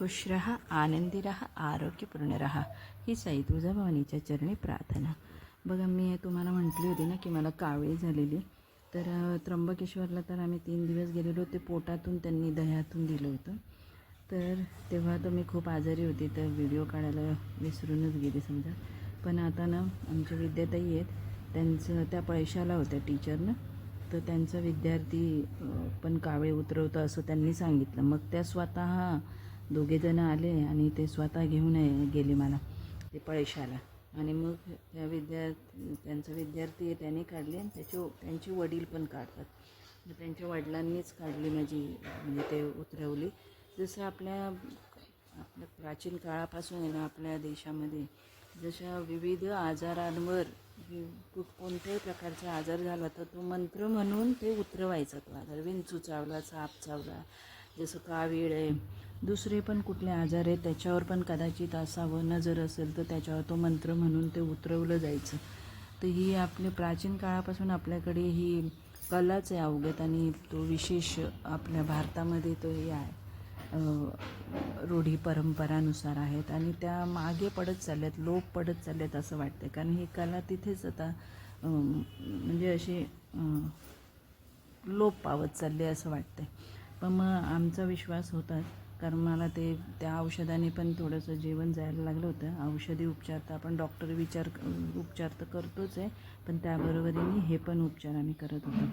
खुश रहा आनंदी रहा आरोग्यपूर्ण रहा ही साई तुळजाभवानीच्या चरणी प्रार्थना. बघा मी तुम्हाला म्हटली होती ना की मला कावळी झालेली. तर त्र्यंबकेश्वरला तर आम्ही तीन दिवस गेलेलो. ते पोटातून त्यांनी दह्यातून दिलं होतं. तर तेव्हा तर मी खूप आजारी होती. तर व्हिडिओ काढायला विसरूनच गेले समजा. पण आता ना आमच्या विद्याताई आहेत. त्यांचं त्या पैशाला होत्या टीचरनं. तर त्यांचा विद्यार्थी पण कावळे उतरवतं असं त्यांनी सांगितलं. मग त्या स्वतः दोघेजणं आले आणि ते स्वतः घेऊन ये- गेले मला ते पळेशाला. आणि मग त्या विद्यार्थी त्यांचा विद्यार्थी आहे त्याने काढले आणि त्याचे त्यांचे वडील पण काढतात. मग त्यांच्या वडिलांनीच काढली माझी म्हणजे ते उतरवली. जसं आपल्या आपल्या प्राचीन काळापासून आहे ना आपल्या देशामध्ये जशा विविध आजारांवर कोणत्याही प्रकारचा आजार झाला तर तो मंत्र म्हणून ते उतरवायचा तो आजार विंचू चावला साप चावला जसं कावीळ आहे. दुसरे पण कुठले आजार आहेत त्याच्यावर पण कदाचित असावं नजर असेल तर त्याच्यावर तो मंत्र म्हणून ते उतरवलं जायचं. तर ही आपले प्राचीन काळापासून आपल्याकडे ही कलाच आहे अवगत आणि तो विशेष आपल्या भारतामध्ये तो हे आहे. रूढी परंपरानुसार आहेत आणि त्या मागे पडत चालल्यात लोप पडत चालल्यात असं वाटतं कारण ही कला तिथेच आता म्हणजे अशी लोप पावत चालले असं वाटतंय. पण मग आमचा विश्वास होता. कारण मला ते त्या औषधाने पण थोडंसं जेवण जायला लागलं होतं. औषधी उपचार तर आपण डॉक्टर विचार उपचार तर करतोच आहे. पण त्याबरोबरीने हे पण उपचार आम्ही करत होतो.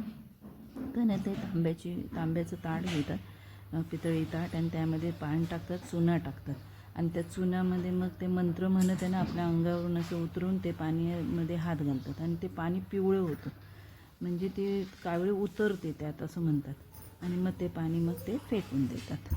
तर ना ते तांब्याची तांब्याचं ताट घेतात. पितळी ताट आणि त्यामध्ये पाणी टाकतात चुना टाकतात. आणि त्या चुनामध्ये मग ते मंत्र म्हणत आहे ना आपल्या अंगावरून असं उतरून ते पाण्यामध्ये हात घालतात. आणि ते पाणी पिवळं होतं. म्हणजे ते कावळे उतरते त्यात असं म्हणतात. आणि मग ते पाणी मग ते फेकून देतात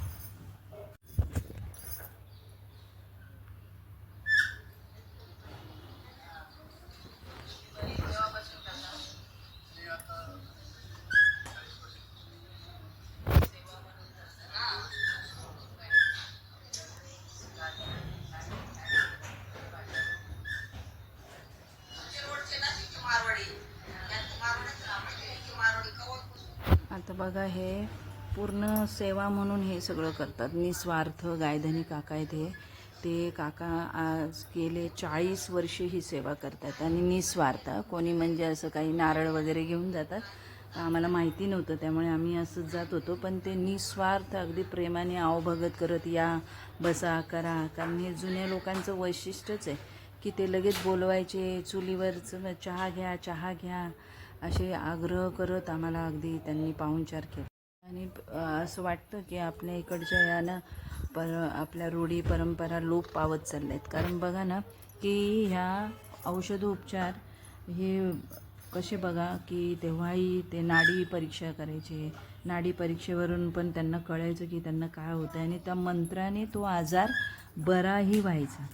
आता बघा हे पूर्ण सेवा म्हणून हे सगळं करतात. निस्वार्थ गायधनी काका आहेत हे. ते काका आज गेले चाळीस वर्षे ही सेवा करतात आणि निस्वार्थ. कोणी म्हणजे असं काही नारळ वगैरे घेऊन जातात. आम्हाला माहिती नव्हतं त्यामुळे आम्ही असंच जात होतो. पण ते निस्वार्थ अगदी प्रेमाने आवभगत करत या बसा करा कारण हे जुन्या लोकांचं वैशिष्ट्यच आहे की ते लगेच बोलवायचे चुलीवरचं चहा घ्या चहा घ्या. असे आग्रह करत आम्हाला अगदी त्यांनी पाहुणचार केला. आणि असं वाटतं की आपल्या इकडच्या यानं पर आपल्या रूढी परंपरा लोप पावत चालल्या आहेत कारण बघा ना की ह्या औषधोपचार हे कसे बघा की तेव्हाही ते नाडी परीक्षा करायचे. नाडी परीक्षेवरून पण त्यांना कळायचं की त्यांना काय होतं आणि त्या मंत्राने तो आजार बराही व्हायचा.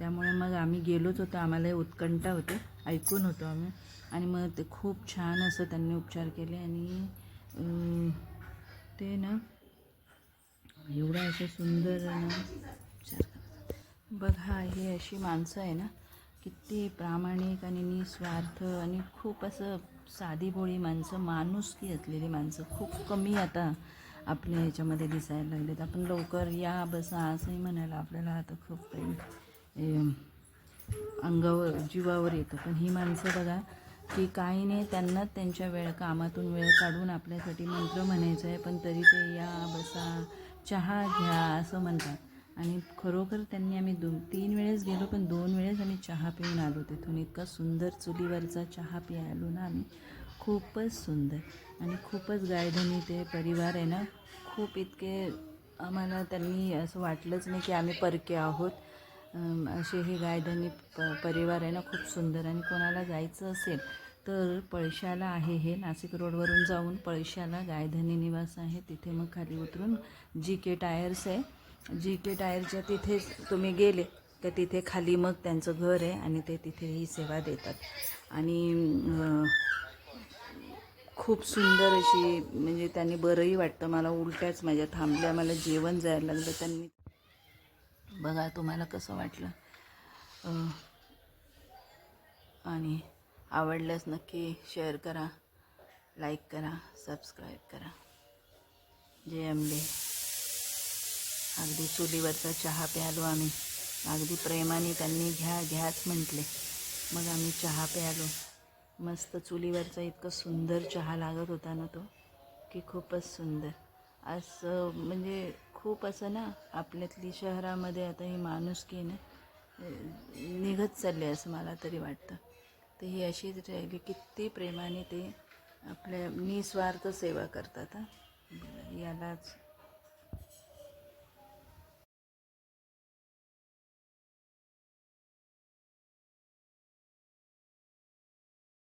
त्यामुळे मग आम्ही गेलोच होतो. आम्हाला उत्कंठा होते. ऐकून होतो आम्ही. आणि मग ते खूप छान असं त्यांनी उपचार केले आणि ते ना एवढा असं सुंदर ना उपचार बघा ही अशी माणसं आहे ना किती प्रामाणिक आणि निस्वार्थ आणि खूप असं साधी बोळी माणसं माणुसकी असलेली माणसं खूप कमी आता आपल्या ह्याच्यामध्ये दिसायला लागलेत. आपण लवकर या बसा असंही म्हणायला आपल्याला आता खूप काही अंगावर जीवावर येतं. पण ही माणसं बघा की काही नाही त्यांनाच त्यांच्या वेळ कामातून वेळ काढून आपल्यासाठी मंत्र म्हणायचं आहे पण तरी ते या बसा चहा घ्या असं म्हणतात. आणि खरोखर त्यांनी आम्ही दोन तीन वेळेस गेलो पण दोन वेळेस आम्ही चहा पिऊन आलो तिथून. इतका सुंदर चुलीवरचा चहा पियालो ना आम्ही. खूपच सुंदर. आणि खूपच गायधनी ते परिवार आहे ना. खूप इतके आम्हाला त्यांनी असं वाटलंच नाही की आम्ही परके आहोत. असे हे गायधनी प परिवार आहे ना खूप सुंदर. आणि कोणाला जायचं असेल तर पळशाला आहे हे. नाशिक रोडवरून जाऊन पळशाला गायधनी निवास आहे. तिथे मग खाली उतरून जी के टायर्स आहे. जी के टायरच्या तिथेच तुम्ही गेले तर तिथे खाली मग त्यांचं घर आहे आणि ते तिथे ही सेवा देतात. आणि खूप सुंदर अशी म्हणजे त्यांनी बरंही वाटतं. मला उलट्याच माझ्या थांबल्या. मला जेवण जायला लागलं. त्यांनी बघा तुम्हाला कसं वाटलं. आणि आवडल्यास नक्की शेअर करा लाईक करा सबस्क्राईब करा. जय अंबे. अगदी चुलीवरचा चहा प्यालो आम्ही. अगदी प्रेमाने त्यांनी घ्या घ्याच म्हटले. मग आम्ही चहा प्यालो. मस्त चुलीवरचा इतकं सुंदर चहा लागत होता ना तो की खूपच सुंदर. असं म्हणजे खूप असं ना आपल्यातली शहरामध्ये आता ही माणुसकी ना निघत चालली आहे असं मला तरी वाटतं. तर ही अशीच राहिली किती प्रेमाने ते आपल्या निस्वार्थ सेवा करतात यालाच